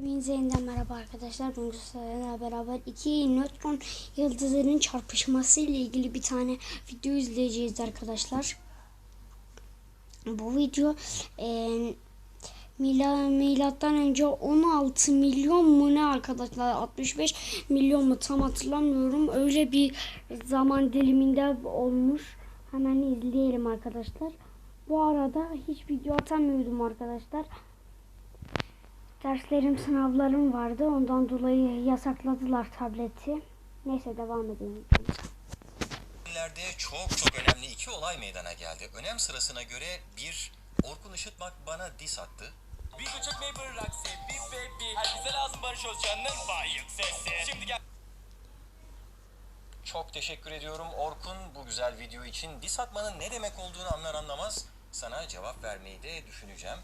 Hepinize yeniden merhaba arkadaşlar. Bugün sizlerle beraber iki nötron yıldızların çarpışması ile ilgili bir tane video izleyeceğiz arkadaşlar. Bu video e, mila, milattan önce 16 milyon mu ne arkadaşlar 65 milyon mu tam hatırlamıyorum. Öyle bir zaman diliminde olmuş. Hemen izleyelim arkadaşlar. Bu arada hiç video atamıyordum arkadaşlar. Derslerim, sınavlarım vardı. Ondan dolayı yasakladılar tableti. Neyse devam edelim. Günlerde çok çok önemli iki olay meydana geldi. Önem sırasına göre bir Orkun Işıtmak bana dis attı. Bir çekmeyi bırak bir baby Herkese lazım Barış Özcan'ın bayık sesi Şimdi gel Çok teşekkür ediyorum Orkun bu güzel video için. Dis atmanın ne demek olduğunu anlar anlamaz sana cevap vermeyi de düşüneceğim.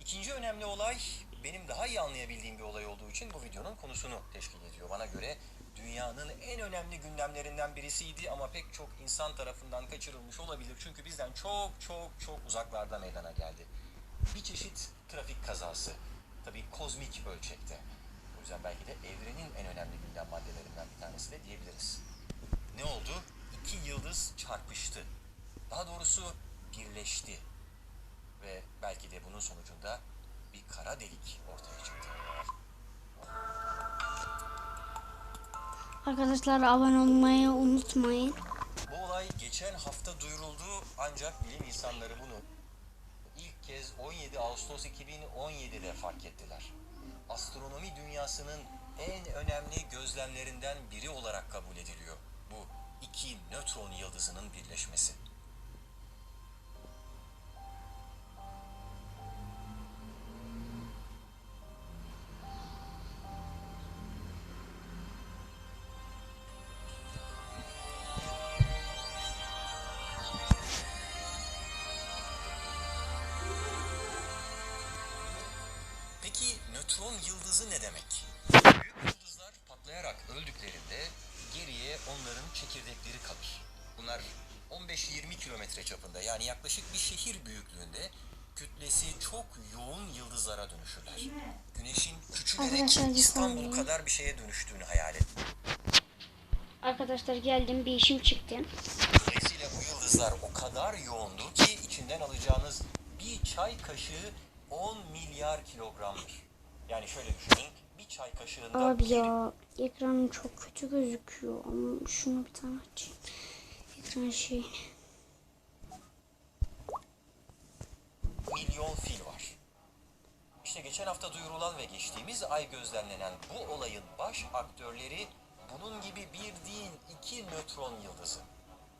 İkinci önemli olay benim daha iyi anlayabildiğim bir olay olduğu için bu videonun konusunu teşkil ediyor. Bana göre dünyanın en önemli gündemlerinden birisiydi ama pek çok insan tarafından kaçırılmış olabilir. Çünkü bizden çok çok çok uzaklarda meydana geldi. Bir çeşit trafik kazası. Tabii kozmik ölçekte. O yüzden belki de evrenin en önemli gündem maddelerinden bir tanesi de diyebiliriz. Ne oldu? İki yıldız çarpıştı. Daha doğrusu birleşti. Ve belki de bunun sonucunda bir kara delik ortaya çıktı. Arkadaşlar abone olmayı unutmayın. Bu olay geçen hafta duyuruldu ancak bilim insanları bunu ilk kez 17 Ağustos 2017'de fark ettiler. Astronomi dünyasının en önemli gözlemlerinden biri olarak kabul ediliyor. Bu iki nötron yıldızının birleşmesi. Nötron yıldızı ne demek? Büyük yıldızlar patlayarak öldüklerinde geriye onların çekirdekleri kalır. Bunlar 15-20 kilometre çapında yani yaklaşık bir şehir büyüklüğünde kütlesi çok yoğun yıldızlara dönüşürler. Güneşin küçülerek İstanbul kadar bir şeye dönüştüğünü hayal et. Arkadaşlar geldim bir işim çıktı. Dolayısıyla bu yıldızlar o kadar yoğundur ki içinden alacağınız bir çay kaşığı 10 milyar kilogramdır. Yani şöyle düşünün bir çay kaşığında Abi ya ekranım çok kötü gözüküyor ama şunu bir tane açayım. Ekran şey. milyon fil var. İşte geçen hafta duyurulan ve geçtiğimiz ay gözlemlenen bu olayın baş aktörleri bunun gibi bir değil iki nötron yıldızı.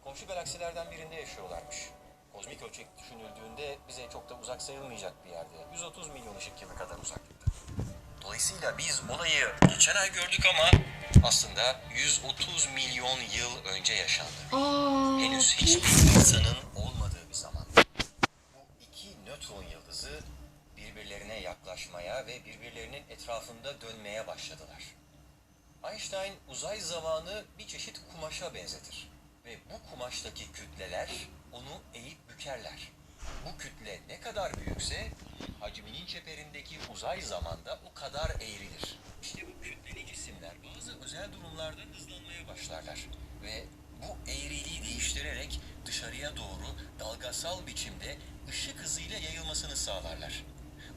Komşu galaksilerden birinde yaşıyorlarmış. Kozmik ölçek düşünüldüğünde bize çok da uzak sayılmayacak bir yerde. 130 milyon ışık yılı kadar uzaklıkta. Dolayısıyla biz olayı geçen ay gördük ama aslında 130 milyon yıl önce yaşandı. Aa, Henüz hiçbir insanın olmadığı bir zaman. Bu iki nötron yıldızı birbirlerine yaklaşmaya ve birbirlerinin etrafında dönmeye başladılar. Einstein uzay zamanı bir çeşit kumaşa benzetir. Ve bu kumaştaki kütleler onu eğip bükerler. Bu kütle ne kadar büyükse hacminin çeperindeki uzay zamanda o kadar eğrilir. İşte bu kütleli cisimler bazı özel durumlarda hızlanmaya başlarlar. Ve bu eğriliği değiştirerek dışarıya doğru dalgasal biçimde ışık hızıyla yayılmasını sağlarlar.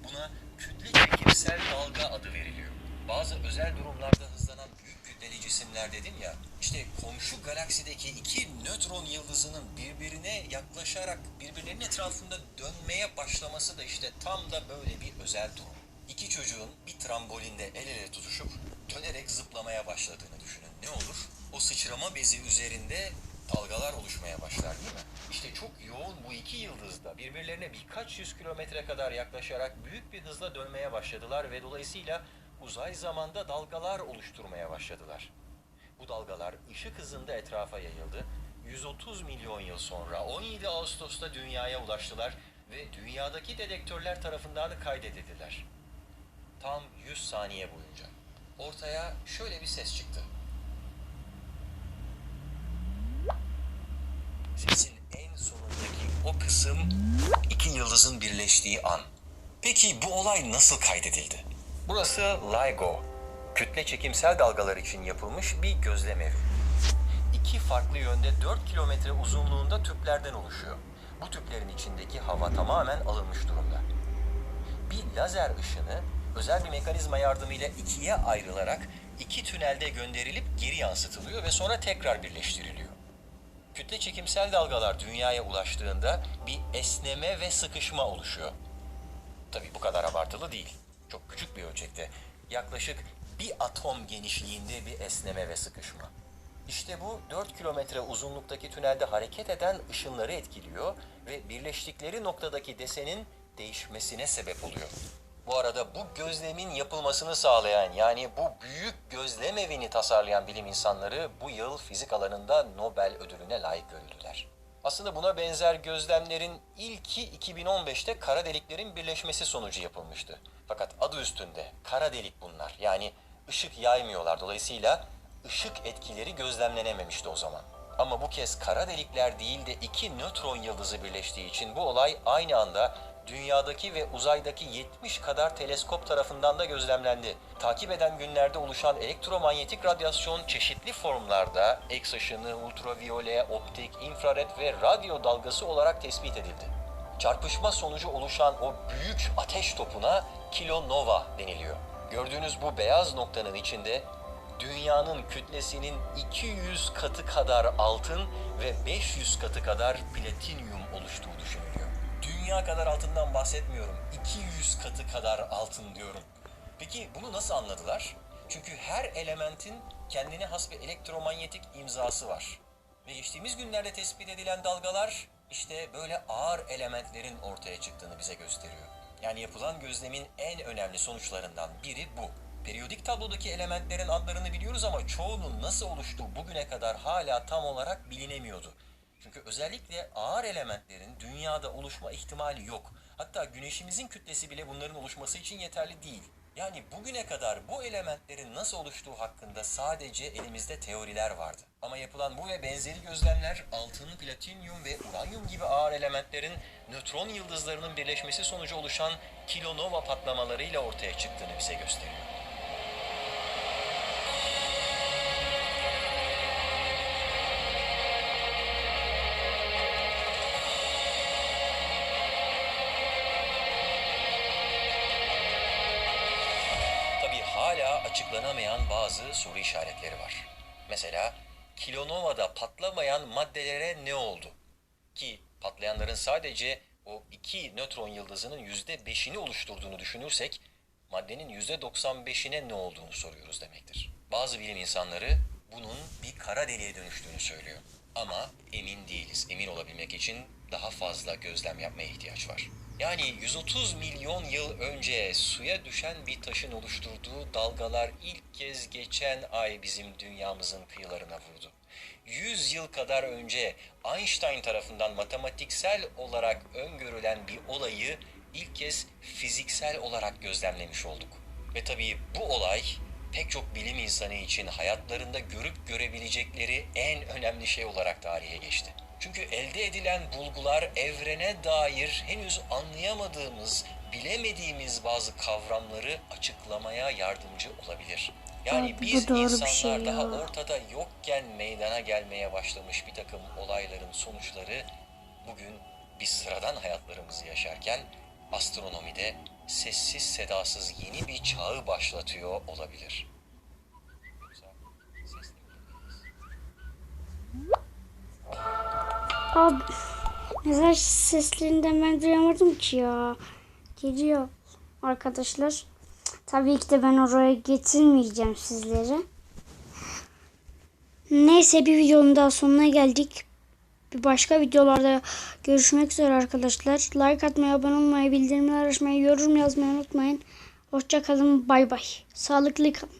Buna kütle çekimsel dalga adı veriliyor. Bazı özel durumlarda hızlanan büyük kütleli cisimler dedim ya, işte komşu galaksideki iki nötron yıldızının birbirine yaklaşarak birbirlerinin etrafında dönmeye başlaması da işte tam da böyle bir özel durum. İki çocuğun bir trambolinde el ele tutuşup dönerek zıplamaya başladığını düşünün. Ne olur? O sıçrama bezi üzerinde dalgalar oluşmaya başlar değil mi? İşte çok yoğun bu iki yıldızda birbirlerine birkaç yüz kilometre kadar yaklaşarak büyük bir hızla dönmeye başladılar ve dolayısıyla uzay zamanda dalgalar oluşturmaya başladılar. Dalgalar ışık hızında etrafa yayıldı. 130 milyon yıl sonra 17 Ağustos'ta dünyaya ulaştılar ve dünyadaki dedektörler tarafından kaydedildiler. Tam 100 saniye boyunca. Ortaya şöyle bir ses çıktı. Sesin en sonundaki o kısım iki yıldızın birleştiği an. Peki bu olay nasıl kaydedildi? Burası LIGO, kütle çekimsel dalgalar için yapılmış bir gözlem evi. İki farklı yönde 4 kilometre uzunluğunda tüplerden oluşuyor. Bu tüplerin içindeki hava tamamen alınmış durumda. Bir lazer ışını özel bir mekanizma yardımıyla ikiye ayrılarak iki tünelde gönderilip geri yansıtılıyor ve sonra tekrar birleştiriliyor. Kütle çekimsel dalgalar dünyaya ulaştığında bir esneme ve sıkışma oluşuyor. Tabii bu kadar abartılı değil. Çok küçük bir ölçekte. Yaklaşık bir atom genişliğinde bir esneme ve sıkışma. İşte bu 4 kilometre uzunluktaki tünelde hareket eden ışınları etkiliyor ve birleştikleri noktadaki desenin değişmesine sebep oluyor. Bu arada bu gözlemin yapılmasını sağlayan yani bu büyük gözlem evini tasarlayan bilim insanları bu yıl fizik alanında Nobel ödülüne layık görüldüler. Aslında buna benzer gözlemlerin ilki 2015'te kara deliklerin birleşmesi sonucu yapılmıştı. Fakat adı üstünde kara delik bunlar. Yani ışık yaymıyorlar. Dolayısıyla ışık etkileri gözlemlenememişti o zaman. Ama bu kez kara delikler değil de iki nötron yıldızı birleştiği için bu olay aynı anda dünyadaki ve uzaydaki 70 kadar teleskop tarafından da gözlemlendi. Takip eden günlerde oluşan elektromanyetik radyasyon çeşitli formlarda X ışını, ultraviyole, optik, infrared ve radyo dalgası olarak tespit edildi. Çarpışma sonucu oluşan o büyük ateş topuna kilonova deniliyor. Gördüğünüz bu beyaz noktanın içinde dünyanın kütlesinin 200 katı kadar altın ve 500 katı kadar platinyum oluştuğu düşünülüyor. Dünya kadar altından bahsetmiyorum. 200 katı kadar altın diyorum. Peki bunu nasıl anladılar? Çünkü her elementin kendine has bir elektromanyetik imzası var. Ve geçtiğimiz günlerde tespit edilen dalgalar işte böyle ağır elementlerin ortaya çıktığını bize gösteriyor. Yani yapılan gözlemin en önemli sonuçlarından biri bu. Periyodik tablodaki elementlerin adlarını biliyoruz ama çoğunun nasıl oluştuğu bugüne kadar hala tam olarak bilinemiyordu. Çünkü özellikle ağır elementlerin dünyada oluşma ihtimali yok. Hatta güneşimizin kütlesi bile bunların oluşması için yeterli değil. Yani bugüne kadar bu elementlerin nasıl oluştuğu hakkında sadece elimizde teoriler vardı. Ama yapılan bu ve benzeri gözlemler altın, platinyum ve uranyum gibi ağır elementlerin nötron yıldızlarının birleşmesi sonucu oluşan kilonova patlamalarıyla ortaya çıktığını bize gösteriyor. Hala açıklanamayan bazı soru işaretleri var. Mesela kilonova'da patlamayan maddelere ne oldu? Ki patlayanların sadece o iki nötron yıldızının yüzde beşini oluşturduğunu düşünürsek maddenin yüzde 95'ine ne olduğunu soruyoruz demektir. Bazı bilim insanları bunun bir kara deliğe dönüştüğünü söylüyor. Ama emin değiliz. Emin olabilmek için daha fazla gözlem yapmaya ihtiyaç var. Yani 130 milyon yıl önce suya düşen bir taşın oluşturduğu dalgalar ilk kez geçen ay bizim dünyamızın kıyılarına vurdu. 100 yıl kadar önce Einstein tarafından matematiksel olarak öngörülen bir olayı ilk kez fiziksel olarak gözlemlemiş olduk. Ve tabii bu olay pek çok bilim insanı için hayatlarında görüp görebilecekleri en önemli şey olarak tarihe geçti. Çünkü elde edilen bulgular evrene dair henüz anlayamadığımız, bilemediğimiz bazı kavramları açıklamaya yardımcı olabilir. Yani Abi biz bir insanlar şey daha ortada yokken meydana gelmeye başlamış bir takım olayların sonuçları bugün biz sıradan hayatlarımızı yaşarken astronomide sessiz sedasız yeni bir çağı başlatıyor olabilir. Yoksa sesli? Abi mesaj seslerinden ben duyamadım ki ya. Geliyor arkadaşlar. Tabii ki de ben oraya getirmeyeceğim sizleri. Neyse bir videonun daha sonuna geldik. Bir başka videolarda görüşmek üzere arkadaşlar. Like atmayı, abone olmayı, bildirimleri açmayı, yorum yazmayı unutmayın. Hoşçakalın, bay bay. Sağlıklı kalın.